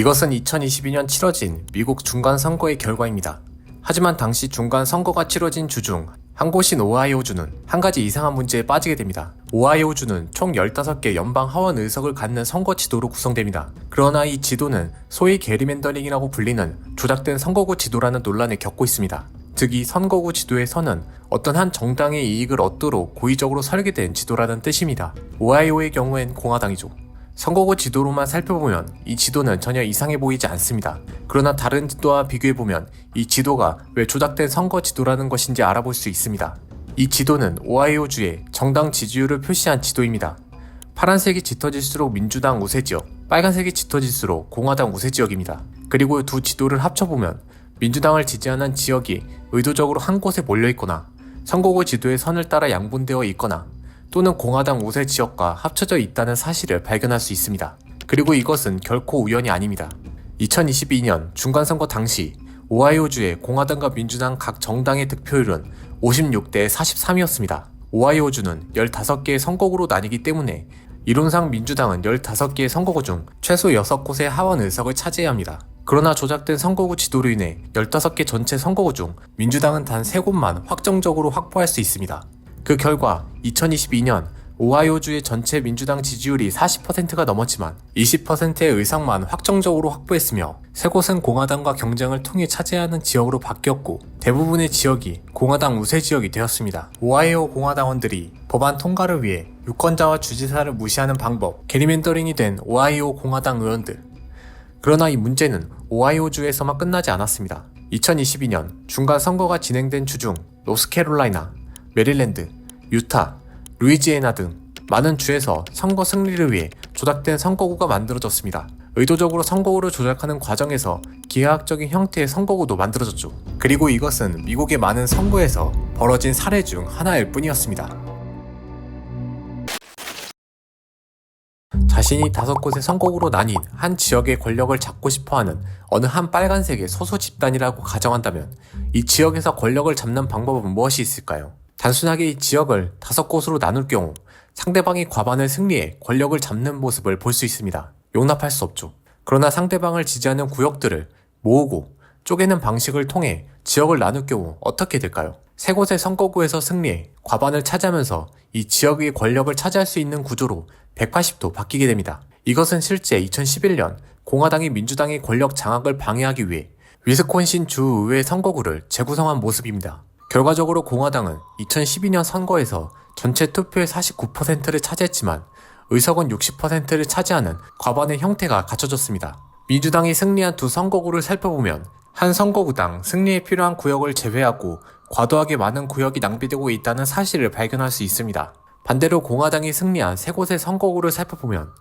이것은 2022년 치러진 미국 중간 선거의 결과입니다. 하지만 당시 중간 선거가 치러진 주 중 한 곳인 오하이오주는 한 가지 이상한 문제에 빠지게 됩니다. 오하이오주는 총 15개 연방 하원 의석을 갖는 선거 지도로 구성됩니다. 그러나 이 지도는 소위 게리맨더링이라고 불리는 조작된 선거구 지도라는 논란을 겪고 있습니다. 즉 이 선거구 선은 어떤 한 정당의 이익을 얻도록 고의적으로 설계된 지도라는 뜻입니다. 오하이오의 경우엔 공화당이죠. 선거구 지도로만 살펴보면 이 지도는 전혀 이상해 보이지 않습니다. 그러나 다른 지도와 비교해보면 이 지도가 왜 조작된 선거 지도라는 것인지 알아볼 수 있습니다. 이 지도는 오하이오주의 정당 지지율을 표시한 지도입니다. 파란색이 짙어질수록 민주당 우세 지역, 빨간색이 짙어질수록 공화당 우세 지역입니다. 그리고 두 지도를 합쳐보면 민주당을 지지하는 지역이 의도적으로 한 곳에 몰려있거나 선거구 지도의 선을 따라 양분되어 있거나 또는 공화당 우세 지역과 합쳐져 있다는 사실을 발견할 수 있습니다. 그리고 이것은 결코 우연이 아닙니다. 2022년 중간선거 당시 오하이오주의 공화당과 민주당 각 정당의 득표율은 56대 43이었습니다. 오하이오주는 15개의 선거구로 나뉘기 때문에 이론상 민주당은 15개의 선거구 중 최소 6곳의 하원 의석을 차지해야 합니다. 그러나 조작된 선거구 지도로 인해 15개 전체 선거구 중 민주당은 단 3곳만 확정적으로 확보할 수 있습니다. 그 결과 2022년 오하이오주의 전체 민주당 지지율이 40%가 넘었지만 20%의 의석만 확정적으로 확보했으며 세 곳은 공화당과 경쟁을 통해 차지해야 하는 지역으로 바뀌었고 대부분의 지역이 공화당 우세 지역이 되었습니다. 오하이오 공화당원들이 법안 통과를 위해 유권자와 주지사를 무시하는 방법, 게리맨더링이 된 오하이오 공화당 의원들. 그러나 이 문제는 오하이오주에서만 끝나지 않았습니다. 2022년 중간 선거가 진행된 주 중 노스캐롤라이나, 메릴랜드, 유타, 루이지애나 등 많은 주에서 선거 승리를 위해 조작된 선거구가 만들어졌습니다. 의도적으로 선거구를 조작하는 과정에서 기하학적인 형태의 선거구도 만들어졌죠. 그리고 이것은 미국의 많은 선거에서 벌어진 사례 중 하나일 뿐이었습니다. 자신이 다섯 곳의 선거구로 나뉜 한 지역의 권력을 잡고 싶어 하는 어느 한 빨간색의 소수 집단이라고 가정한다면 이 지역에서 권력을 잡는 방법은 무엇이 있을까요? 단순하게 이 지역을 다섯 곳으로 나눌 경우 상대방이 과반을 승리해 권력을 잡는 모습을 볼 수 있습니다. 용납할 수 없죠. 그러나 상대방을 지지하는 구역들을 모으고 쪼개는 방식을 통해 지역을 나눌 경우 어떻게 될까요? 세 곳의 선거구에서 승리해 과반을 차지하면서 이 지역의 권력을 차지할 수 있는 구조로 180도 바뀌게 됩니다. 이것은 실제 2011년 공화당이 민주당의 권력 장악을 방해하기 위해 위스콘신 주의회 선거구를 재구성한 모습입니다. 결과적으로 공화당은 2012년 선거에서 전체 투표의 49%를 차지했지만 의석은 60%를 차지하는 과반의 형태가 갖춰졌습니다. 민주당이 승리한 두 선거구를 살펴보면 한 선거구당 승리에 필요한 구역을 제외하고 과도하게 많은 구역이 낭비되고 있다는 사실을 발견할 수 있습니다. 반대로 공화당이 승리한 세 곳의 선거구를 살펴보면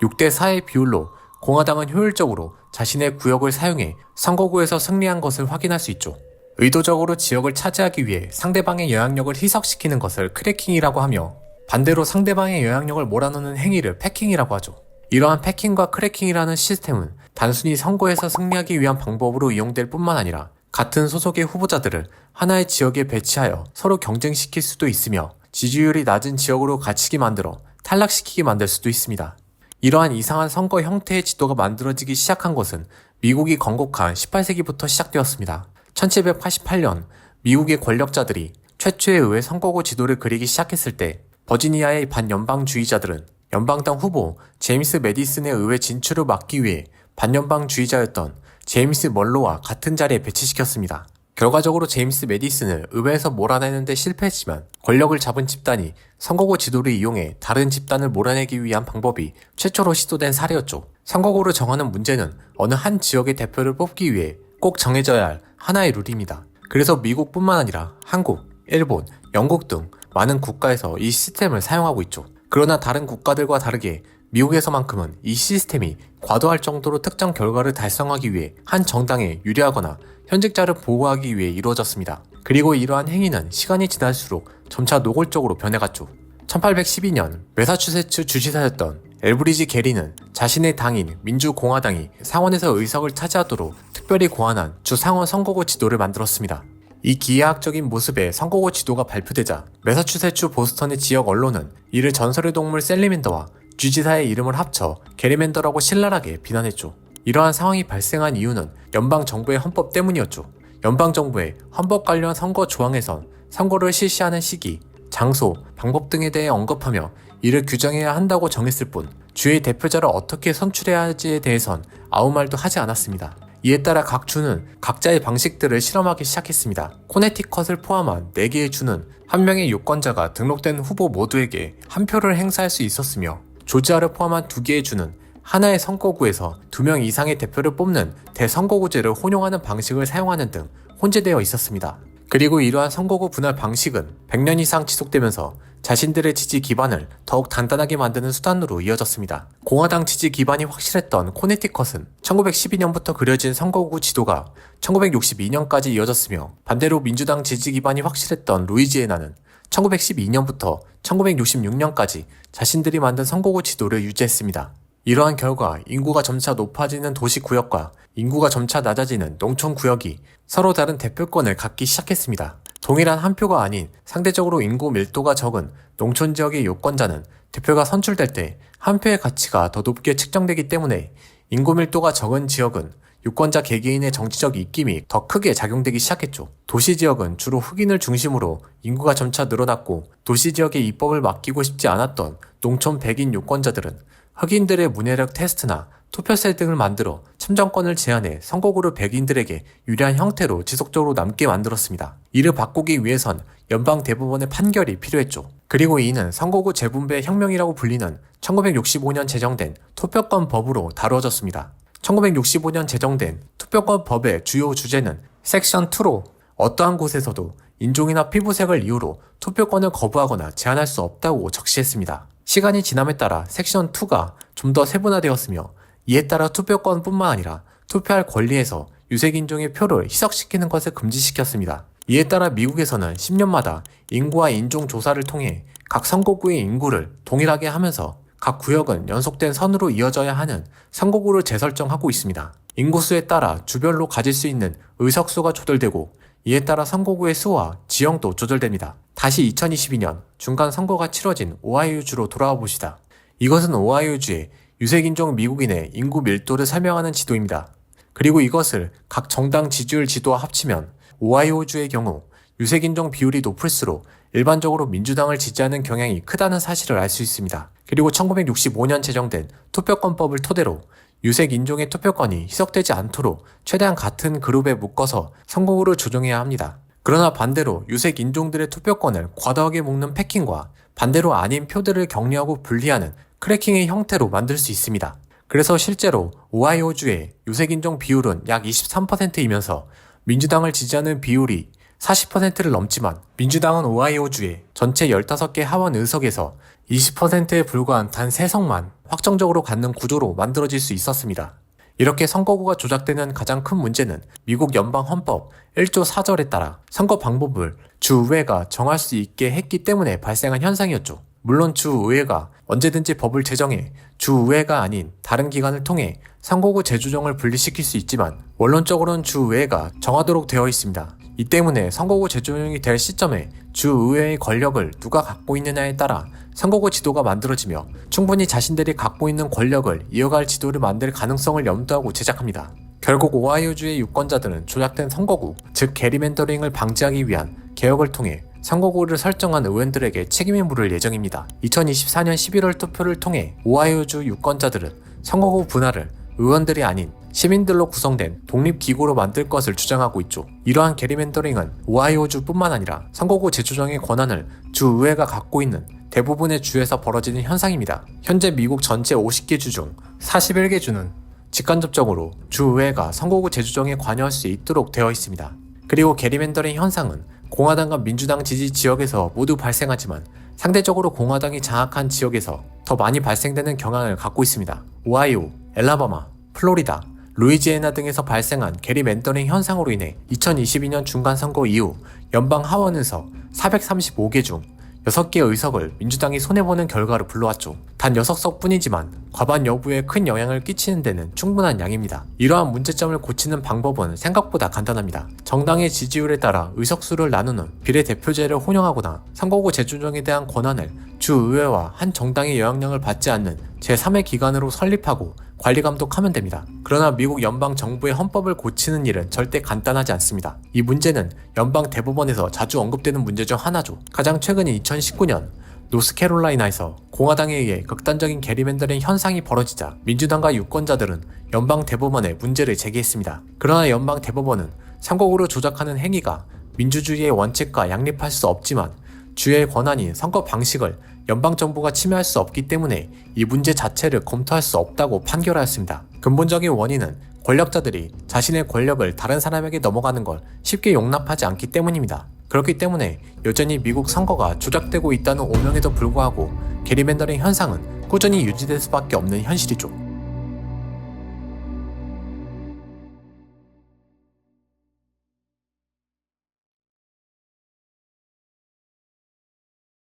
6대 4의 비율로 공화당은 효율적으로 자신의 구역을 사용해 선거구에서 승리한 것을 확인할 수 있죠. 의도적으로 지역을 차지하기 위해 상대방의 영향력을 희석시키는 것을 크래킹이라고 하며 반대로 상대방의 영향력을 몰아넣는 행위를 패킹이라고 하죠. 이러한 패킹과 크래킹이라는 시스템은 단순히 선거에서 승리하기 위한 방법으로 이용될 뿐만 아니라 같은 소속의 후보자들을 하나의 지역에 배치하여 서로 경쟁시킬 수도 있으며 지지율이 낮은 지역으로 갇히게 만들어 탈락시키게 만들 수도 있습니다. 이러한 이상한 선거 형태의 지도가 만들어지기 시작한 것은 미국이 건국한 18세기부터 시작되었습니다. 1788년 미국의 권력자들이 최초의 의회 선거구 지도를 그리기 시작했을 때 버지니아의 반연방주의자들은 연방당 후보 제임스 메디슨의 의회 진출을 막기 위해 반연방주의자였던 제임스 멀로와 같은 자리에 배치시켰습니다. 결과적으로 제임스 메디슨을 의회에서 몰아내는데 실패했지만 권력을 잡은 집단이 선거구 지도를 이용해 다른 집단을 몰아내기 위한 방법이 최초로 시도된 사례였죠. 선거구를 정하는 문제는 어느 한 지역의 대표를 뽑기 위해 꼭 정해져야 할 하나의 룰입니다. 그래서 미국뿐만 아니라 한국, 일본, 영국 등 많은 국가에서 이 시스템을 사용하고 있죠. 그러나 다른 국가들과 다르게 미국에서만큼은 이 시스템이 과도할 정도로 특정 결과를 달성하기 위해 한 정당에 유리하거나 현직자를 보호하기 위해 이루어졌습니다. 그리고 이러한 행위는 시간이 지날수록 점차 노골적으로 변해갔죠. 1812년 매사추세츠 주지사였던 엘브리지 게리는 자신의 당인 민주공화당이 상원에서 의석을 차지하도록 특별히 고안한 주상원 선거구 지도를 만들었습니다. 이 기하학적인 모습의 선거구 지도가 발표되자 매사추세츠 보스턴의 지역 언론은 이를 전설의 동물 셀리맨더와 주지사의 이름을 합쳐 게리맨더라고 신랄하게 비난했죠. 이러한 상황이 발생한 이유는 연방 정부의 헌법 때문이었죠. 연방 정부의 헌법 관련 선거 조항에선 선거를 실시하는 시기, 장소, 방법 등에 대해 언급하며 이를 규정해야 한다고 정했을 뿐 주의 대표자를 어떻게 선출해야 할지에 대해선 아무 말도 하지 않았습니다. 이에 따라 각 주는 각자의 방식들을 실험하기 시작했습니다. 코네티컷을 포함한 4개의 주는 한 명의 유권자가 등록된 후보 모두에게 한 표를 행사할 수 있었으며 조지아를 포함한 2개의 주는 하나의 선거구에서 2명 이상의 대표를 뽑는 대선거구제를 혼용하는 방식을 사용하는 등 혼재되어 있었습니다. 그리고 이러한 선거구 분할 방식은 100년 이상 지속되면서 자신들의 지지 기반을 더욱 단단하게 만드는 수단으로 이어졌습니다. 공화당 지지 기반이 확실했던 코네티컷은 1912년부터 그려진 선거구 지도가 1962년까지 이어졌으며 반대로 민주당 지지 기반이 확실했던 루이지애나는 1912년부터 1966년까지 자신들이 만든 선거구 지도를 유지했습니다. 이러한 결과 인구가 점차 높아지는 도시 구역과 인구가 점차 낮아지는 농촌 구역이 서로 다른 대표권을 갖기 시작했습니다. 동일한 한 표가 아닌 상대적으로 인구 밀도가 적은 농촌 지역의 유권자는 대표가 선출될 때 한 표의 가치가 더 높게 측정되기 때문에 인구 밀도가 적은 지역은 유권자 개개인의 정치적 입김이 더 크게 작용되기 시작했죠. 도시 지역은 주로 흑인을 중심으로 인구가 점차 늘어났고 도시 지역의 입법을 맡기고 싶지 않았던 농촌 백인 유권자들은 흑인들의 문해력 테스트나 투표셀 등을 만들어 참정권을 제한해 선거구를 백인들에게 유리한 형태로 지속적으로 남게 만들었습니다. 이를 바꾸기 위해선 연방 대법원의 판결이 필요했죠. 그리고 이는 선거구 재분배 혁명이라고 불리는 1965년 제정된 투표권 법으로 다루어졌습니다. 1965년 제정된 투표권 법의 주요 주제는 섹션 2로 어떠한 곳에서도 인종이나 피부색을 이유로 투표권을 거부하거나 제한할 수 없다고 적시했습니다. 시간이 지남에 따라 섹션 2가 좀 더 세분화되었으며 이에 따라 투표권뿐만 아니라 투표할 권리에서 유색인종의 표를 희석시키는 것을 금지시켰습니다. 이에 따라 미국에서는 10년마다 인구와 인종 조사를 통해 각 선거구의 인구를 동일하게 하면서 각 구역은 연속된 선으로 이어져야 하는 선거구를 재설정하고 있습니다. 인구수에 따라 주별로 가질 수 있는 의석수가 조절되고 이에 따라 선거구의 수와 지형도 조절됩니다. 다시 2022년 중간 선거가 치러진 오하이오주로 돌아와 봅시다. 이것은 오하이오주의 유색인종 미국인의 인구 밀도를 설명하는 지도입니다. 그리고 이것을 각 정당 지지율 지도와 합치면 오하이오주의 경우 유색인종 비율이 높을수록 일반적으로 민주당을 지지하는 경향이 크다는 사실을 알 수 있습니다. 그리고 1965년 제정된 투표권법을 토대로 유색 인종의 투표권이 희석되지 않도록 최대한 같은 그룹에 묶어서 선거구를 조정해야 합니다. 그러나 반대로 유색 인종들의 투표권을 과도하게 묶는 패킹과 반대로 아닌 표들을 격리하고 분리하는 크래킹의 형태로 만들 수 있습니다. 그래서 실제로 오하이오주의 유색 인종 비율은 약 23%이면서 민주당을 지지하는 비율이 40%를 넘지만 민주당은 오하이오주의 전체 15개 하원 의석에서 20%에 불과한 단 3석만 확정적으로 갖는 구조로 만들어질 수 있었습니다. 이렇게 선거구가 조작되는 가장 큰 문제는 미국 연방 헌법 1조 4절에 따라 선거 방법을 주의회가 정할 수 있게 했기 때문에 발생한 현상이었죠. 물론 주의회가 언제든지 법을 제정해 주의회가 아닌 다른 기관을 통해 선거구 재조정을 분리시킬 수 있지만 원론적으로는 주의회가 정하도록 되어 있습니다. 이 때문에 선거구 재조정이 될 시점에 주의회의 권력을 누가 갖고 있느냐에 따라 선거구 지도가 만들어지며 충분히 자신들이 갖고 있는 권력을 이어갈 지도를 만들 가능성을 염두하고 제작합니다. 결국 오하이오주의 유권자들은 조작된 선거구, 즉 게리맨더링을 방지하기 위한 개혁을 통해 선거구를 설정한 의원들에게 책임을 물을 예정입니다. 2024년 11월 투표를 통해 오하이오주 유권자들은 선거구 분할을 의원들이 아닌 시민들로 구성된 독립기구로 만들 것을 주장하고 있죠. 이러한 게리맨더링은 오하이오주뿐만 아니라 선거구 재조정의 권한을 주의회가 갖고 있는 대부분의 주에서 벌어지는 현상입니다. 현재 미국 전체 50개 주 중 41개 주는 직간접적으로 주의회가 선거구 재조정에 관여할 수 있도록 되어 있습니다. 그리고 게리맨더링 현상은 공화당과 민주당 지지 지역에서 모두 발생하지만 상대적으로 공화당이 장악한 지역에서 더 많이 발생되는 경향을 갖고 있습니다. 오하이오, 엘라바마, 플로리다, 루이지애나 등에서 발생한 게리맨더링 현상으로 인해 2022년 중간 선거 이후 연방 하원에서 435개 중 6개의 의석을 민주당이 손해보는 결과를 불러왔죠. 단 6석 뿐이지만 과반 여부에 큰 영향을 끼치는 데는 충분한 양입니다. 이러한 문제점을 고치는 방법은 생각보다 간단합니다. 정당의 지지율에 따라 의석수를 나누는 비례대표제를 혼용하거나 선거구 재조정에 대한 권한을 주의회와 한 정당의 영향력을 받지 않는 제3의 기관으로 설립하고 관리 감독하면 됩니다. 그러나 미국 연방 정부의 헌법을 고치는 일은 절대 간단하지 않습니다. 이 문제는 연방 대법원에서 자주 언급되는 문제 중 하나죠. 가장 최근인 2019년 노스캐롤라이나에서 공화당에 의해 극단적인 게리맨더링 현상이 벌어지자 민주당과 유권자들은 연방 대법원에 문제를 제기했습니다. 그러나 연방 대법원은 선거구를 조작하는 행위가 민주주의의 원칙과 양립할 수 없지만 주의 권한인 선거 방식을 연방 정부가 침해할 수 없기 때문에 이 문제 자체를 검토할 수 없다고 판결하였습니다. 근본적인 원인은 권력자들이 자신의 권력을 다른 사람에게 넘어가는 걸 쉽게 용납하지 않기 때문입니다. 그렇기 때문에 여전히 미국 선거가 조작되고 있다는 오명에도 불구하고 게리맨더링 현상은 꾸준히 유지될 수밖에 없는 현실이죠.